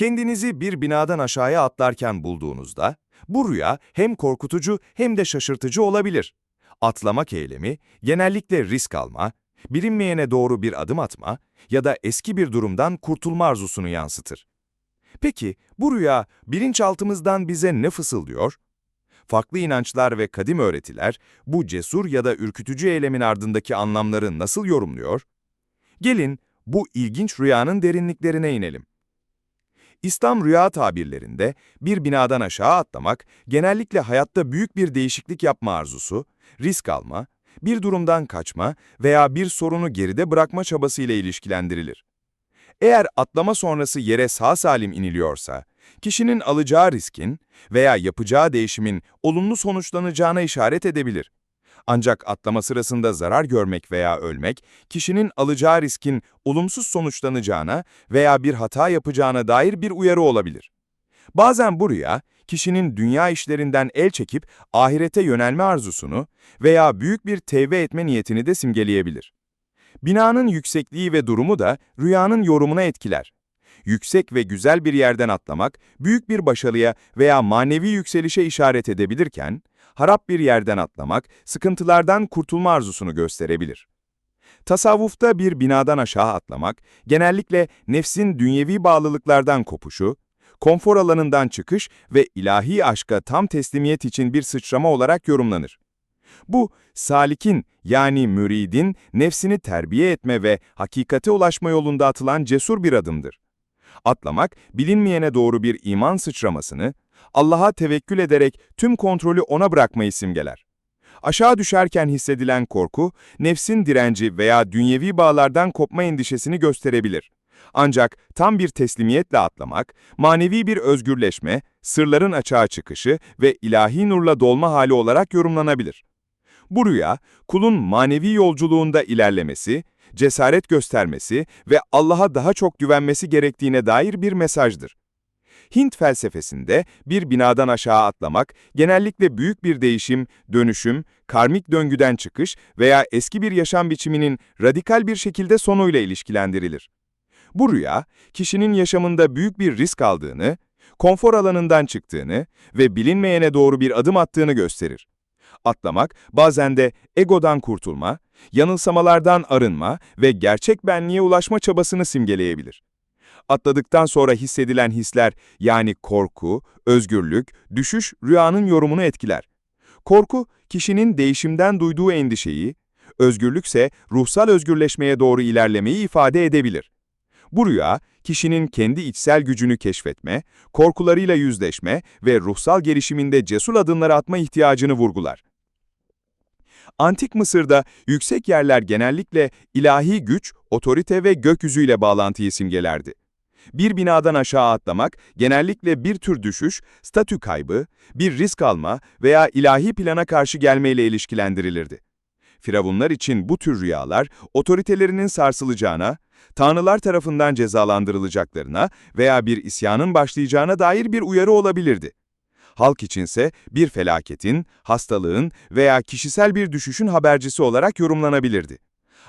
Kendinizi bir binadan aşağıya atlarken bulduğunuzda, bu rüya hem korkutucu hem de şaşırtıcı olabilir. Atlamak eylemi, genellikle risk alma, bilinmeyene doğru bir adım atma ya da eski bir durumdan kurtulma arzusunu yansıtır. Peki, bu rüya bilinçaltımızdan bize ne fısıldıyor? Farklı inançlar ve kadim öğretiler, bu cesur ya da ürkütücü eylemin ardındaki anlamları nasıl yorumluyor? Gelin, bu ilginç rüyanın derinliklerine inelim. İslam rüya tabirlerinde bir binadan aşağı atlamak, genellikle hayatta büyük bir değişiklik yapma arzusu, risk alma, bir durumdan kaçma veya bir sorunu geride bırakma çabasıyla ilişkilendirilir. Eğer atlama sonrası yere sağ salim iniliyorsa, kişinin alacağı riskin veya yapacağı değişimin olumlu sonuçlanacağına işaret edebilir. Ancak atlama sırasında zarar görmek veya ölmek, kişinin alacağı riskin olumsuz sonuçlanacağına veya bir hata yapacağına dair bir uyarı olabilir. Bazen bu rüya, kişinin dünya işlerinden el çekip ahirete yönelme arzusunu veya büyük bir tevbe etme niyetini de simgeleyebilir. Binanın yüksekliği ve durumu da rüyanın yorumuna etkiler. Yüksek ve güzel bir yerden atlamak, büyük bir başarıya veya manevi yükselişe işaret edebilirken, harap bir yerden atlamak, sıkıntılardan kurtulma arzusunu gösterebilir. Tasavvufta bir binadan aşağı atlamak, genellikle nefsin dünyevi bağlılıklardan kopuşu, konfor alanından çıkış ve ilahi aşka tam teslimiyet için bir sıçrama olarak yorumlanır. Bu, salikin yani müridin nefsini terbiye etme ve hakikate ulaşma yolunda atılan cesur bir adımdır. Atlamak, bilinmeyene doğru bir iman sıçramasını, Allah'a tevekkül ederek tüm kontrolü ona bırakmayı simgeler. Aşağı düşerken hissedilen korku, nefsin direnci veya dünyevi bağlardan kopma endişesini gösterebilir. Ancak tam bir teslimiyetle atlamak, manevi bir özgürleşme, sırların açığa çıkışı ve ilahi nurla dolma hali olarak yorumlanabilir. Bu rüya, kulun manevi yolculuğunda ilerlemesi, cesaret göstermesi ve Allah'a daha çok güvenmesi gerektiğine dair bir mesajdır. Hint felsefesinde bir binadan aşağı atlamak, genellikle büyük bir değişim, dönüşüm, karmik döngüden çıkış veya eski bir yaşam biçiminin radikal bir şekilde sonuyla ilişkilendirilir. Bu rüya, kişinin yaşamında büyük bir risk aldığını, konfor alanından çıktığını ve bilinmeyene doğru bir adım attığını gösterir. Atlamak, bazen de egodan kurtulma, yanılsamalardan arınma ve gerçek benliğe ulaşma çabasını simgeleyebilir. Atladıktan sonra hissedilen hisler yani korku, özgürlük, düşüş rüyanın yorumunu etkiler. Korku, kişinin değişimden duyduğu endişeyi, özgürlükse ruhsal özgürleşmeye doğru ilerlemeyi ifade edebilir. Bu rüya, kişinin kendi içsel gücünü keşfetme, korkularıyla yüzleşme ve ruhsal gelişiminde cesur adımlar atma ihtiyacını vurgular. Antik Mısır'da yüksek yerler genellikle ilahi güç, otorite ve gökyüzüyle bağlantıyı simgelerdi. Bir binadan aşağı atlamak genellikle bir tür düşüş, statü kaybı, bir risk alma veya ilahi plana karşı gelmeyle ilişkilendirilirdi. Firavunlar için bu tür rüyalar otoritelerinin sarsılacağına, tanrılar tarafından cezalandırılacaklarına veya bir isyanın başlayacağına dair bir uyarı olabilirdi. Halk içinse bir felaketin, hastalığın veya kişisel bir düşüşün habercisi olarak yorumlanabilirdi.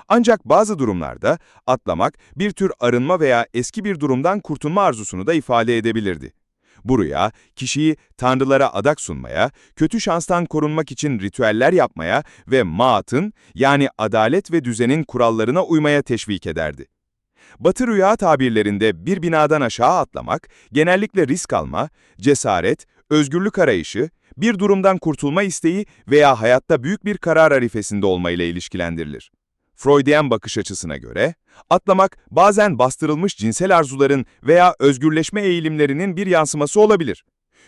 Ancak bazı durumlarda atlamak bir tür arınma veya eski bir durumdan kurtulma arzusunu da ifade edebilirdi. Bu rüya, kişiyi tanrılara adak sunmaya, kötü şanstan korunmak için ritüeller yapmaya ve maatın yani adalet ve düzenin kurallarına uymaya teşvik ederdi. Batı rüya tabirlerinde bir binadan aşağı atlamak, genellikle risk alma, cesaret, özgürlük arayışı, bir durumdan kurtulma isteği veya hayatta büyük bir karar arifesinde olmayla ilişkilendirilir. Freudian bakış açısına göre, atlamak bazen bastırılmış cinsel arzuların veya özgürleşme eğilimlerinin bir yansıması olabilir.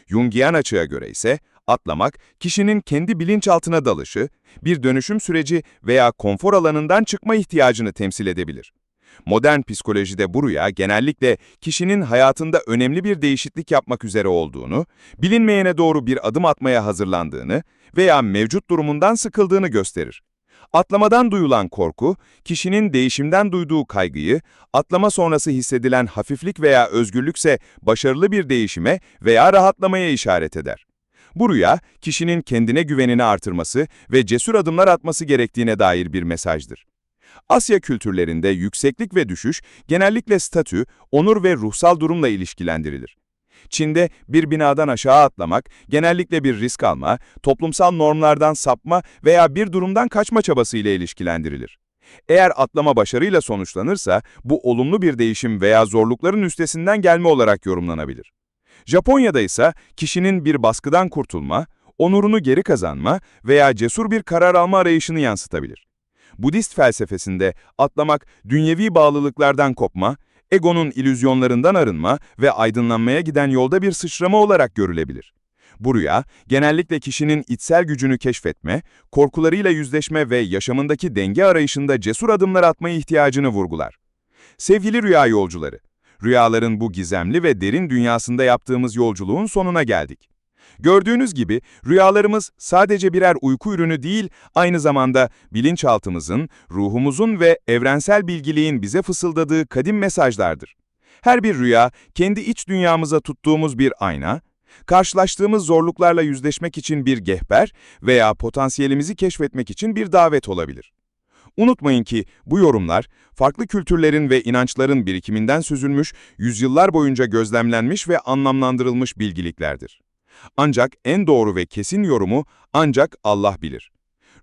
Jungian açığa göre ise, atlamak, kişinin kendi bilinçaltına dalışı, bir dönüşüm süreci veya konfor alanından çıkma ihtiyacını temsil edebilir. Modern psikolojide bu rüya genellikle kişinin hayatında önemli bir değişiklik yapmak üzere olduğunu, bilinmeyene doğru bir adım atmaya hazırlandığını veya mevcut durumundan sıkıldığını gösterir. Atlamadan duyulan korku, kişinin değişimden duyduğu kaygıyı, atlama sonrası hissedilen hafiflik veya özgürlükse başarılı bir değişime veya rahatlamaya işaret eder. Bu rüya, kişinin kendine güvenini artırması ve cesur adımlar atması gerektiğine dair bir mesajdır. Asya kültürlerinde yükseklik ve düşüş genellikle statü, onur ve ruhsal durumla ilişkilendirilir. Çin'de bir binadan aşağı atlamak genellikle bir risk alma, toplumsal normlardan sapma veya bir durumdan kaçma çabası ile ilişkilendirilir. Eğer atlama başarıyla sonuçlanırsa bu olumlu bir değişim veya zorlukların üstesinden gelme olarak yorumlanabilir. Japonya'da ise kişinin bir baskıdan kurtulma, onurunu geri kazanma veya cesur bir karar alma arayışını yansıtabilir. Budist felsefesinde atlamak dünyevi bağlılıklardan kopma, egonun ilüzyonlarından arınma ve aydınlanmaya giden yolda bir sıçrama olarak görülebilir. Bu rüya, genellikle kişinin içsel gücünü keşfetme, korkularıyla yüzleşme ve yaşamındaki denge arayışında cesur adımlar atmaya ihtiyacını vurgular. Sevgili rüya yolcuları, rüyaların bu gizemli ve derin dünyasında yaptığımız yolculuğun sonuna geldik. Gördüğünüz gibi rüyalarımız sadece birer uyku ürünü değil, aynı zamanda bilinçaltımızın, ruhumuzun ve evrensel bilgiliğin bize fısıldadığı kadim mesajlardır. Her bir rüya, kendi iç dünyamıza tuttuğumuz bir ayna, karşılaştığımız zorluklarla yüzleşmek için bir gehber veya potansiyelimizi keşfetmek için bir davet olabilir. Unutmayın ki bu yorumlar, farklı kültürlerin ve inançların birikiminden süzülmüş, yüzyıllar boyunca gözlemlenmiş ve anlamlandırılmış bilgiliklerdir. Ancak en doğru ve kesin yorumu ancak Allah bilir.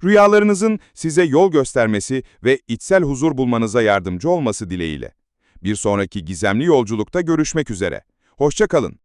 Rüyalarınızın size yol göstermesi ve içsel huzur bulmanıza yardımcı olması dileğiyle. Bir sonraki gizemli yolculukta görüşmek üzere. Hoşça kalın.